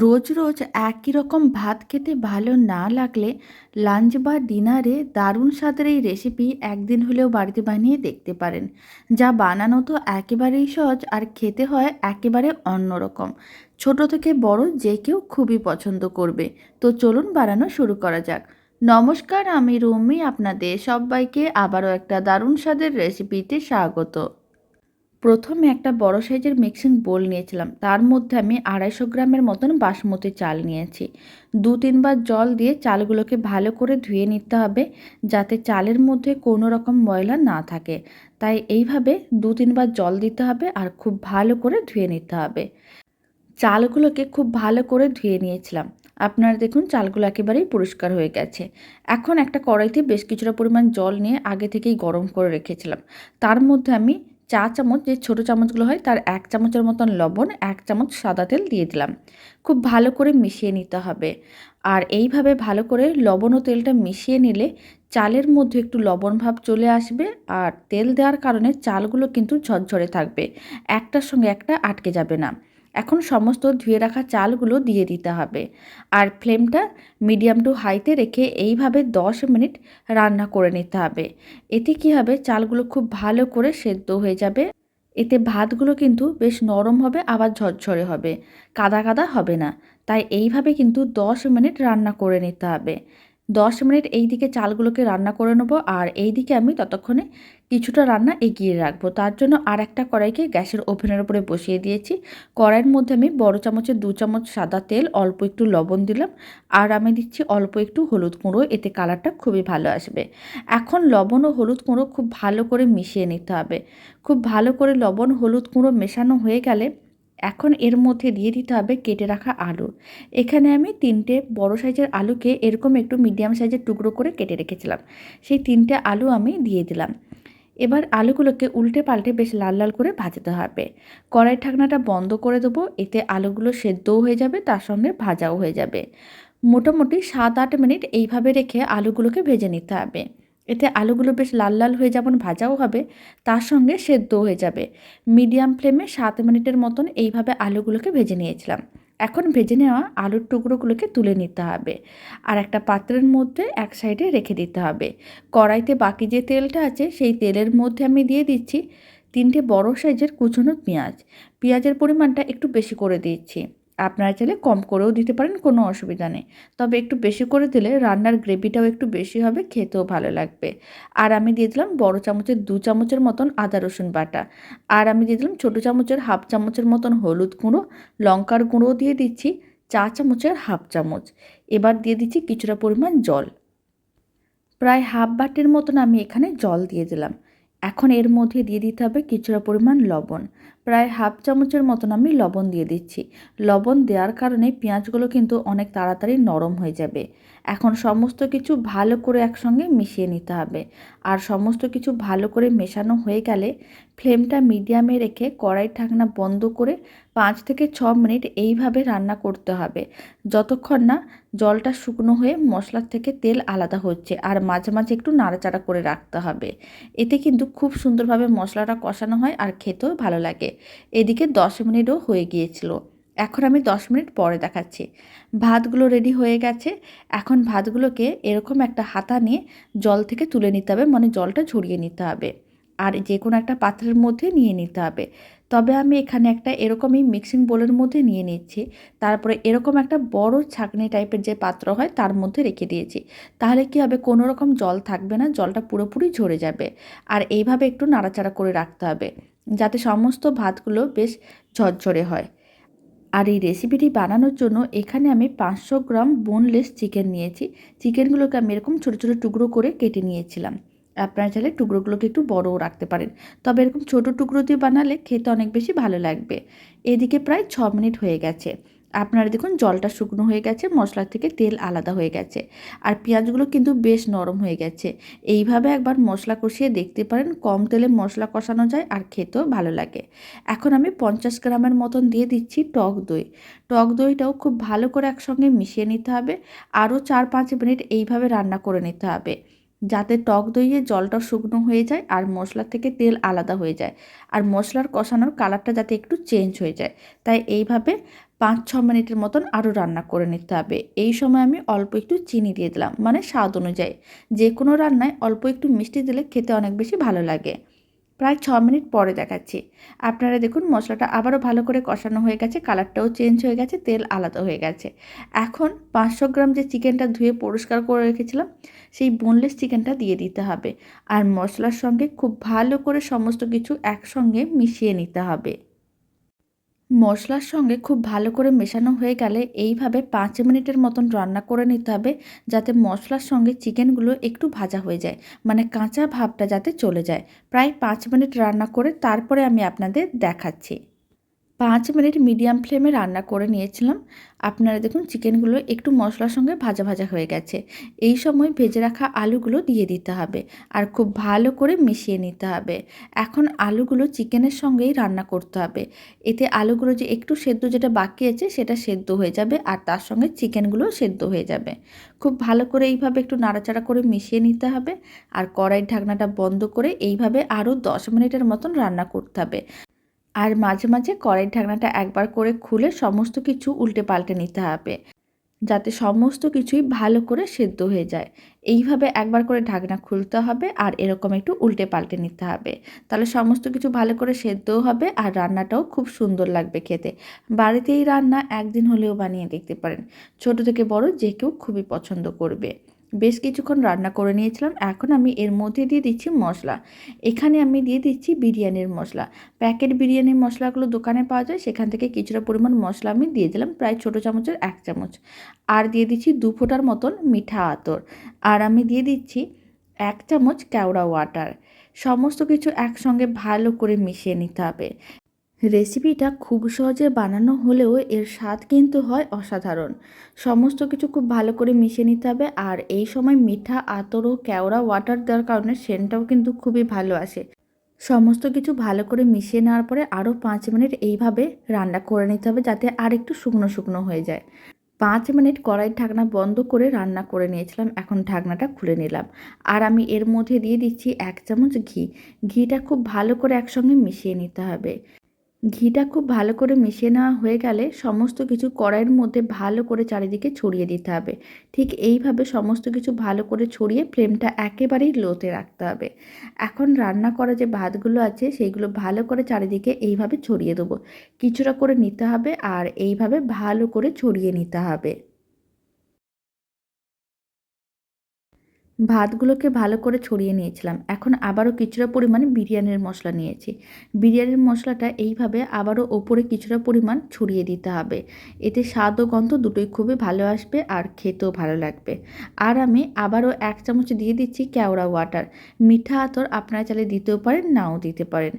রোজ রোজ একই রকম ভাত খেতে ভালো না লাগলে লাঞ্চ বা ডিনারে দারুণ স্বাদের এই রেসিপি একদিন হলেও বাড়িতে বানিয়ে দেখতে পারেন। যা বানানো তো একেবারেই সহজ আর খেতে হয় একেবারে অন্যরকম ছোট থেকে বড় যে কেউ খুবই পছন্দ করবে। তো চলুন বানানো শুরু করা যাক। নমস্কার, আমি রুমি, আপনাদের সবাইকে আবারও একটা দারুণ স্বাদের রেসিপিতে স্বাগত। প্রথমে একটা বড় সাইজের মিক্সিং বোল নিয়েছিলাম। তার মধ্যে আমি আড়াইশো গ্রামের মতন বাসমতি চাল নিয়েছি। দু তিনবার জল দিয়ে চালগুলোকে ভালো করে ধুয়ে নিতে হবে যাতে চালের মধ্যে কোনো রকম ময়লা না থাকে। তাই এইভাবে দু তিনবার জল দিতে হবে আর খুব ভালো করে ধুয়ে নিতে হবে। চালগুলোকে খুব ভালো করে ধুয়ে নিয়েছিলাম। আপনারা দেখুন চালগুলো একেবারেই পরিষ্কার হয়ে গেছে। এখন একটা কড়াইতে বেশ কিছুটা পরিমাণ জল নিয়ে আগে থেকেই গরম করে রেখেছিলাম। তার মধ্যে আমি চা চামচ, যে ছোটো চামচগুলো হয় তার এক চামচের মতন লবণ, এক চামচ সাদা তেল দিয়ে দিলাম। খুব ভালো করে মিশিয়ে নিতে হবে। আর এইভাবে ভালো করে লবণ ও তেলটা মিশিয়ে নিলে চালের মধ্যে একটু লবণ ভাব চলে আসবে আর তেল দেওয়ার কারণে চালগুলো কিন্তু ঝরঝরে থাকবে। একটার সঙ্গে একটা আটকে যাবে না। এখন সমস্ত ধুয়ে রাখা চালগুলো দিয়ে দিতে হবে। আর ফ্লেমটা মিডিয়াম টু হাইতে রেখে এইভাবে দশ মিনিট রান্না করে নিতে হবে। এতে কী হবে, চালগুলো খুব ভালো করে সেদ্ধ হয়ে যাবে। এতে ভাতগুলো কিন্তু বেশ নরম হবে, আবার ঝরঝরে হবে। কাদা কাদা হবে না। তাই এইভাবে কিন্তু দশ মিনিট রান্না করে নিতে হবে। দশ মিনিট এই দিকে চালগুলোকে রান্না করে নেব, আর এই দিকে আমি ততক্ষণে কিছুটা রান্না এগিয়ে রাখব। তার জন্য আর একটা কড়াইকে গ্যাসের ওভেনের উপরে বসিয়ে দিয়েছি। কড়াইয়ের মধ্যে আমি বড় চামচের দু চামচ সাদা তেল, অল্প একটু লবণ দিলাম আর আমি দিচ্ছি অল্প একটু হলুদ গুঁড়ো, এতে কালারটা খুবই ভালো আসবে। এখন লবণ ও হলুদ গুঁড়ো খুব ভালো করে মিশিয়ে নিতে হবে। খুব ভালো করে লবণ, হলুদ গুঁড়ো মেশানো হয়ে গেলে এখন এর মধ্যে দিয়ে দিতে হবে কেটে রাখা আলু। এখানে আমি তিনটে বড় সাইজের আলুকে এরকম একটু মিডিয়াম সাইজের টুকরো করে কেটে রেখেছিলাম। সেই তিনটে আলু আমি দিয়ে দিলাম। এবার আলুগুলোকে উল্টে পাল্টে বেশ লাল লাল করে ভাজতে হবে। কড়াই ঢাকনাটা বন্ধ করে দেবো, এতে আলুগুলো সেদ্ধও হয়ে যাবে, তার সঙ্গে ভাজাও হয়ে যাবে। মোটামুটি সাত আট মিনিট এইভাবে রেখে আলুগুলোকে ভেজে নিতে হবে। এতে আলুগুলো বেশ লাল লাল হয়ে যেমন ভাজাও হবে, তার সঙ্গে সেদ্ধও হয়ে যাবে। মিডিয়াম ফ্লেমে সাত মিনিটের মতন এইভাবে আলুগুলোকে ভেজে নিয়েছিলাম। এখন ভেজে নেওয়া আলুর টুকরোগুলোকে তুলে নিতে হবে। আর একটা পাত্রের মধ্যে এক সাইডে রেখে দিতে হবে। কড়াইতে বাকি যে তেলটা আছে, সেই তেলের মধ্যে আমি দিয়ে দিচ্ছি তিনটে বড় সাইজের কুচনো পেঁয়াজ। পেঁয়াজের পরিমাণটা একটু বেশি করে দিচ্ছি। আপনারা চাইলে কম করেও দিতে পারেন, কোনো অসুবিধা নেই। তবে একটু বেশি করে দিলে রান্নার গ্রেভিটাও একটু বেশি হবে, খেতেও ভালো লাগবে। আর আমি দিয়ে দিলাম বড় চামচের দু চামচের মতন আদা, রসুন বাটা। আর আমি দিয়ে দিলাম ছোটো চামচের হাফ চামচের মতন হলুদ গুঁড়ো, লঙ্কার গুঁড়ো দিয়ে দিচ্ছি চা চামচের হাফ চামচ। এবার দিয়ে দিচ্ছি কিছুটা পরিমাণ জল। প্রায় হাফ বাটির মতন আমি এখানে জল দিয়ে দিলাম। এখন এর মধ্যে দিয়ে দিতে হবে কিছুটা পরিমাণ লবণ। প্রায় হাফ চামচের মতন আমি লবণ দিয়ে দিচ্ছি। লবণ দেওয়ার কারণে পেঁয়াজগুলো কিন্তু অনেক তাড়াতাড়ি নরম হয়ে যাবে। এখন সমস্ত কিছু ভালো করে একসঙ্গে মিশিয়ে নিতে হবে। আর সমস্ত কিছু ভালো করে মেশানো হয়ে গেলে ফ্লেমটা মিডিয়ামে রেখে কড়াই ঢাকনা বন্ধ করে পাঁচ থেকে ছ মিনিট এইভাবে রান্না করতে হবে। যতক্ষণ না জলটা শুকনো হয়ে মশলার থেকে তেল আলাদা হচ্ছে আর মাঝে মাঝে একটু নাড়াচাড়া করে রাখতে হবে। এতে কিন্তু খুব সুন্দরভাবে মশলাটা কষানো হয় আর খেতেও ভালো লাগে। এদিকে দশ মিনিটও হয়ে গিয়েছিল। এখন আমি দশ মিনিট পরে দেখাচ্ছি। ভাতগুলো রেডি হয়ে গেছে। এখন ভাতগুলোকে এরকম একটা হাতা নিয়ে জল থেকে তুলে নিতে হবে মানে জলটা ঝরিয়ে নিতে হবে। আর যে কোনো একটা পাত্রের মধ্যে নিয়ে নিতে হবে। তবে আমি এখানে একটা এরকমই মিক্সিং বোলের মধ্যে নিয়ে নিচ্ছি। তারপরে এরকম একটা বড় ছাঁকনি টাইপের যে পাত্র হয়, তার মধ্যে রেখে দিয়েছি। তাহলে কি হবে? কোনো রকম জল থাকবে না, জলটা পুরোপুরি ঝরে যাবে। আর এইভাবে একটু নাড়াচাড়া করে রাখতে হবে। যাতে সমস্ত ভাতগুলো বেশ ঝরঝরে হয়। আর এই রেসিপিটি বানানোর জন্য এখানে আমি পাঁচশো গ্রাম বোনলেস চিকেন নিয়েছি। চিকেনগুলোকে আমি এরকম ছোটো ছোটো টুকরো করে কেটে নিয়েছিলাম। আপনারা চাইলে টুকরোগুলোকে একটু বড়ও রাখতে পারেন। তবে এরকম ছোটো টুকরো দিয়ে বানালে খেতে অনেক বেশি ভালো লাগবে। এদিকে প্রায় ছ মিনিট হয়ে গেছে। আপনারা দেখুন জলটা শুকনো হয়ে গেছে মশলার থেকে তেল আলাদা হয়ে গেছে। আর পেঁয়াজগুলো কিন্তু বেশ নরম হয়ে গেছে। এইভাবে একবার মশলা কষিয়ে দেখতে পারেন, কম তেলে মশলা কষানো যায় আর খেতেও ভালো লাগে। এখন আমি পঞ্চাশ গ্রামের মতন দিয়ে দিচ্ছি টক দই। টক দইটাও খুব ভালো করে একসঙ্গে মিশিয়ে নিতে হবে। আরও চার পাঁচ মিনিট এইভাবে রান্না করে নিতে হবে। যাতে টক দইয়ে জলটা শুকনো হয়ে যায় আর মশলা থেকে তেল আলাদা হয়ে যায়। আর মশলার কষানোর কালারটা যাতে একটু চেঞ্জ হয়ে যায়। তাই এইভাবে পাঁচ ছ মিনিটের মতন আরও রান্না করে নিতে হবে। এই সময় আমি অল্প একটু চিনি দিয়ে দিলাম মানে স্বাদ অনুযায়ী। যে কোনো রান্নায় অল্প একটু মিষ্টি দিলে খেতে অনেক বেশি ভালো লাগে। প্রায় ছ মিনিট পরে দেখাচ্ছি। আপনারা দেখুন, মশলাটা আবারও ভালো করে কষানো হয়ে গেছে, কালারটাও চেঞ্জ হয়ে গেছে, তেল আলাদা হয়ে গেছে। এখন পাঁচশো গ্রাম যে চিকেনটা ধুয়ে পরিষ্কার করে রেখেছিলাম, সেই বোনলেস চিকেনটা দিয়ে দিতে হবে। আর মশলার সঙ্গে খুব ভালো করে সমস্ত কিছু একসঙ্গে মিশিয়ে নিতে হবে। মশলার সঙ্গে খুব ভালো করে মেশানো হয়ে গেলে এইভাবে পাঁচ মিনিটের মতন রান্না করে নিতে হবে যাতে মশলার সঙ্গে চিকেনগুলো একটু ভাজা হয়ে যায় মানে কাঁচা ভাবটা যাতে চলে যায়। প্রায় পাঁচ মিনিট রান্না করে তারপরে আমি আপনাদের দেখাচ্ছি। পাঁচ মিনিট মিডিয়াম ফ্লেমে রান্না করে নিয়েছিলাম। আপনারা দেখুন চিকেনগুলো একটু মশলার সঙ্গে ভাজা ভাজা হয়ে গেছে। এই সময় ভেজে রাখা আলুগুলো দিয়ে দিতে হবে আর খুব ভালো করে মিশিয়ে নিতে হবে। এখন আলুগুলো চিকেনের সঙ্গেই রান্না করতে হবে। এতে আলুগুলো যে একটু সেদ্ধ যেটা বাকি আছে সেটা সেদ্ধ হয়ে যাবে আর তার সঙ্গে চিকেনগুলো সেদ্ধ হয়ে যাবে। খুব ভালো করে এইভাবে একটু নাড়াচাড়া করে মিশিয়ে নিতে হবে আর কড়াইয়ের ঢাকনাটা বন্ধ করে এইভাবে আরও দশ মিনিটের মতন রান্না করতে হবে। আর মাঝে মাঝে কড়াইয়ের ঢাকনাটা একবার করে খুলে সমস্ত কিছু উল্টে পাল্টে নিতে হবে, যাতে সমস্ত কিছুই ভালো করে সেদ্ধ হয়ে যায়। এইভাবে একবার করে ঢাকনা খুলতে হবে আর এরকম একটু উল্টে পাল্টে নিতে হবে। তাহলে সমস্ত কিছু ভালো করে সেদ্ধও হবে আর রান্নাটাও খুব সুন্দর লাগবে খেতে। বাড়িতে এই রান্না একদিন হলেও বানিয়ে দেখতে পারেন। ছোট থেকে বড় যে কেউ খুবই পছন্দ করবে। বেশ কিছুক্ষণ রান্না করে নিয়েছিলাম। এখন আমি এর মধ্যে দিয়ে দিচ্ছি মশলা। এখানে আমি দিয়ে দিচ্ছি বিরিয়ানির মশলা। প্যাকেট বিরিয়ানির মশলাগুলো দোকানে পাওয়া যায়, সেখান থেকে কিছুটা পরিমাণ মশলা আমি দিয়ে দিলাম, প্রায় ছোটো চামচের এক চামচ। আর দিয়ে দিচ্ছি দু ফোঁটার মতন মিঠা আতর। আর আমি দিয়ে দিচ্ছি এক চামচ কেওড়া ওয়াটার। সমস্ত কিছু একসঙ্গে ভালো করে মিশিয়ে নিতে হবে। রেসিপিটা খুব সহজে বানানো হলেও এর স্বাদ কিন্তু হয় অসাধারণ। সমস্ত কিছু খুব ভালো করে মিশিয়ে নিতে হবে আর এই সময় মিঠা, আতর ও কেওড়া ওয়াটার দেওয়ার কারণে সেন্টটাও কিন্তু খুবই ভালো আসে। সমস্ত কিছু ভালো করে মিশিয়ে নেওয়ার পরে আরও পাঁচ মিনিট এইভাবে রান্না করে নিতে হবে যাতে আর একটু শুকনো শুকনো হয়ে যায়। পাঁচ মিনিট কড়াইয়ের ঢাকনা বন্ধ করে রান্না করে নিয়েছিলাম, এখন ঢাকনাটা খুলে নিলাম। আর আমি এর মধ্যে দিয়ে দিচ্ছি এক চামচ ঘি। ঘিটা খুব ভালো করে একসঙ্গে মিশিয়ে নিতে হবে। ঘিটা খুব ভালো করে মিশিয়ে নেওয়া হয়ে গেলে সমস্ত কিছু কড়াইয়ের মধ্যে ভালো করে চারিদিকে ছড়িয়ে দিতে হবে। ঠিক এইভাবে সমস্ত কিছু ভালো করে ছড়িয়ে ফ্লেমটা একেবারেই লোতে রাখতে হবে। এখন রান্না করা যে ভাতগুলো আছে সেইগুলো ভালো করে চারিদিকে এইভাবে ছড়িয়ে দেবো। কিছুটা করে নিতে হবে আর এইভাবে ভালো করে ছড়িয়ে নিতে হবে। ভাতগুলোকে ভালো করে ছড়িয়ে নিয়েছিলাম। এখন আবারও কিছুটা পরিমাণে বিরিয়ানির মশলা নিয়েছি। বিরিয়ানির মশলাটা এইভাবে আবারও ওপরে কিছুটা পরিমাণ ছড়িয়ে দিতে হবে। এতে স্বাদ ও গন্ধ দুটোই খুবই ভালো আসবে আর খেতেও ভালো লাগবে। আর আমি আবারও এক চামচ দিয়ে দিচ্ছি কেওড়া ওয়াটার। মিঠা আতর আপনারা চাইলে দিতেও পারেন, নাও দিতে পারেন।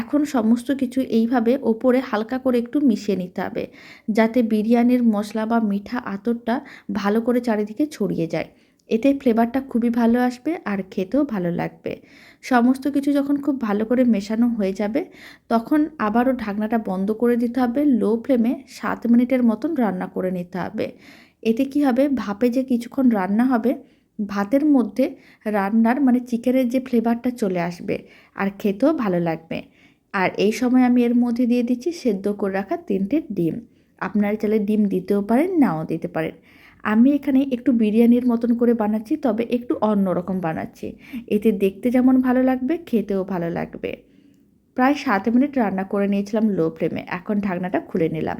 এখন সমস্ত কিছু এইভাবে ওপরে হালকা করে একটু মিশিয়ে নিতে হবে, যাতে বিরিয়ানির মশলা বা মিঠা আতরটা ভালো করে চারিদিকে ছড়িয়ে যায়। এতে ফ্লেভারটা খুবই ভালো আসবে আর খেতেও ভালো লাগবে। সমস্ত কিছু যখন খুব ভালো করে মেশানো হয়ে যাবে, তখন আবারও ঢাকনাটা বন্ধ করে দিতে হবে লো ফ্লেমে সাত মিনিটের মতন রান্না করে নিতে হবে। এতে কি হবে? ভাপে যে কিছুক্ষণ রান্না হবে, ভাতের মধ্যে রান্নার মানে চিকেনের যে ফ্লেভারটা চলে আসবে আর খেতেও ভালো লাগবে। আর এই সময় আমি এর মধ্যে দিয়ে দিচ্ছি সেদ্ধ করে রাখা তিনটে ডিম। আপনারা চাইলে ডিম দিতেও পারেন, নাও দিতে পারেন। আমি এখানে একটু বিরিয়ানির মতন করে বানাচ্ছি, তবে একটু অন্য রকম বানাচ্ছি। এতে দেখতে যেমন ভালো লাগবে, খেতেও ভালো লাগবে। প্রায় সাত মিনিট রান্না করে নিয়েছিলাম লো ফ্লেমে, এখন ঢাকনাটা খুলে নিলাম।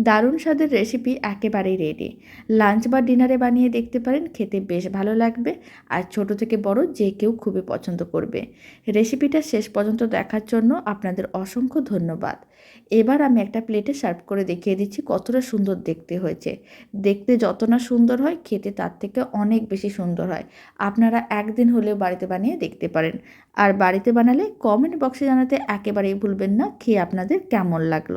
দারুণ স্বাদের রেসিপি একেবারেই রেডি লাঞ্চ বা ডিনারে বানিয়ে দেখতে পারেন, খেতে বেশ ভালো লাগবে আর ছোট থেকে বড় যে কেউ খুবই পছন্দ করবে। রেসিপিটা শেষ পর্যন্ত দেখার জন্য আপনাদের অসংখ্য ধন্যবাদ। এবার আমি একটা প্লেটে সার্ভ করে দেখিয়ে দিচ্ছি কতটা সুন্দর দেখতে হয়েছে। দেখতে যত না সুন্দর হয়, খেতে তার থেকে অনেক বেশি সুন্দর হয়। আপনারা একদিন হলেও বাড়িতে বানিয়ে দেখতে পারেন। আর বাড়িতে বানালে কমেন্ট বক্সে জানাতে একেবারেই ভুলবেন না, খেয়ে আপনাদের কেমন লাগল?